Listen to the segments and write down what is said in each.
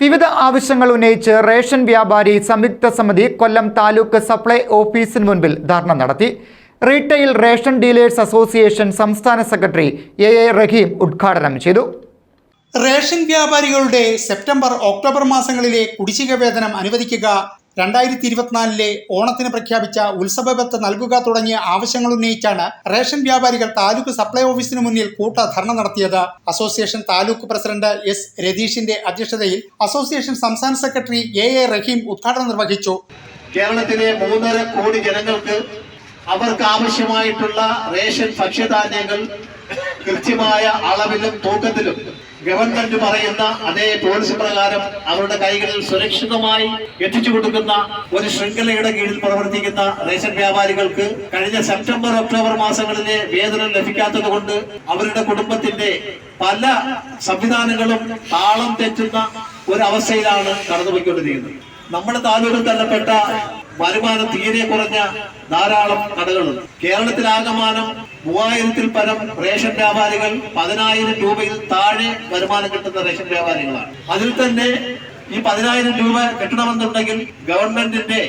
വിവിധ ആവശ്യങ്ങൾ ഉന്നയിച്ച് റേഷൻ വ്യാപാരി സംയുക്ത സമിതി കൊല്ലം താലൂക്ക് സപ്ലൈ ഓഫീസിന് മുൻപിൽ ധർണ നടത്തി. റീറ്റെയിൽ റേഷൻ ഡീലേഴ്സ് അസോസിയേഷൻ സംസ്ഥാന സെക്രട്ടറി എ എ റഹീം ഉദ്ഘാടനം ചെയ്തു. റേഷൻ വ്യാപാരികളുടെ സെപ്റ്റംബർ ഒക്ടോബർ മാസങ്ങളിലെ കുടിശ്ശിക വേതനം അനുവദിക്കുക രണ്ടായിരത്തി ഇരുപത്തിനാലിലെ ഓണത്തിന് പ്രഖ്യാപിച്ച ഉത്സവബത്ത് നൽകുക തുടങ്ങിയ ആവശ്യങ്ങൾ ഉന്നയിച്ചാണ് റേഷൻ വ്യാപാരികൾ താലൂക്ക് സപ്ലൈ ഓഫീസിന് മുന്നിൽ കൂട്ട ധർണ നടത്തിയത്. അസോസിയേഷൻ താലൂക്ക് പ്രസിഡന്റ് എസ് രതീഷിന്റെ അധ്യക്ഷതയിൽ അസോസിയേഷൻ സംസ്ഥാന സെക്രട്ടറി എ എ റഹീം ഉദ്ഘാടനം നിർവഹിച്ചു. കേരളത്തിലെ മൂന്നര കോടി ജനങ്ങൾക്ക് അവർക്ക് ആവശ്യമായിട്ടുള്ള റേഷൻ ഭക്ഷ്യധാന്യങ്ങൾ കൃത്യമായ അളവിലും തൂക്കത്തിലും ഗവൺമെന്റ് പറയുന്ന അതേ പോളിസി പ്രകാരം അവരുടെ കൈകളിൽ സുരക്ഷിതമായി എത്തിച്ചു കൊടുക്കുന്ന ഒരു ശൃംഖലയുടെ കീഴിൽ പ്രവർത്തിക്കുന്ന റേഷൻ വ്യാപാരികൾക്ക് കഴിഞ്ഞ സെപ്റ്റംബർ ഒക്ടോബർ മാസങ്ങളിലെ വേതനം ലഭിക്കാത്തത് കൊണ്ട് അവരുടെ കുടുംബത്തിന്റെ പല സംവിധാനങ്ങളും താളം തെറ്റുന്ന ഒരു അവസ്ഥയിലാണ് കടന്നുപോയിക്കൊണ്ടിരിക്കുന്നത്. നമ്മുടെ താലൂക്കിൽ തള്ളപ്പെട്ട വരുമാനം തീരെ കുറഞ്ഞ ധാരാളം കടകളുണ്ട്. കേരളത്തിൽ കേരളത്തിലാകമാനം മൂവായിരത്തിൽ പരം റേഷൻ വ്യാപാരികൾ പതിനായിരം രൂപയിൽ താഴെ വരുമാനം കിട്ടുന്ന റേഷൻ വ്യാപാരികളാണ്. അതിൽ തന്നെ ഈ പതിനായിരം രൂപ കിട്ടണമെന്നുണ്ടെങ്കിൽ ഗവൺമെന്റിന്റെ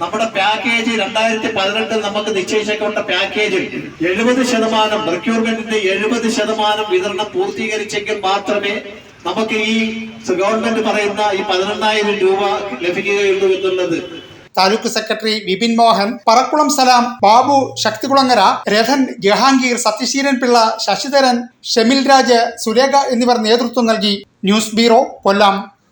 നമ്മുടെ പാക്കേജ് രണ്ടായിരത്തി പതിനെട്ടിൽ നമുക്ക് നിശ്ചയിച്ചേക്കേണ്ട പാക്കേജിൽ എഴുപത് ശതമാനം റിക്രൂട്ട്മെന്റിന്റെ എഴുപത് ശതമാനം വിതരണം പൂർത്തീകരിച്ചെങ്കിൽ മാത്രമേ നമുക്ക് ഈ ഗവൺമെന്റ് പറയുന്ന ഈ പതിനെണ്ണായിരം രൂപ ലഭിക്കുകയുള്ളൂ എന്നുള്ളത് താലൂക്ക് സെക്രട്ടറി വിപിൻ മോഹൻ പറക്കുളം സലാം ബാബു ശക്തികുളങ്ങര രഥൻ ജഹാംഗീർ സത്യശീലൻ പിള്ള ശശിധരൻ ഷെമിൽ രാജ് സുരേഖ എന്നിവർ നേതൃത്വം നൽകി. News bureau Kollam.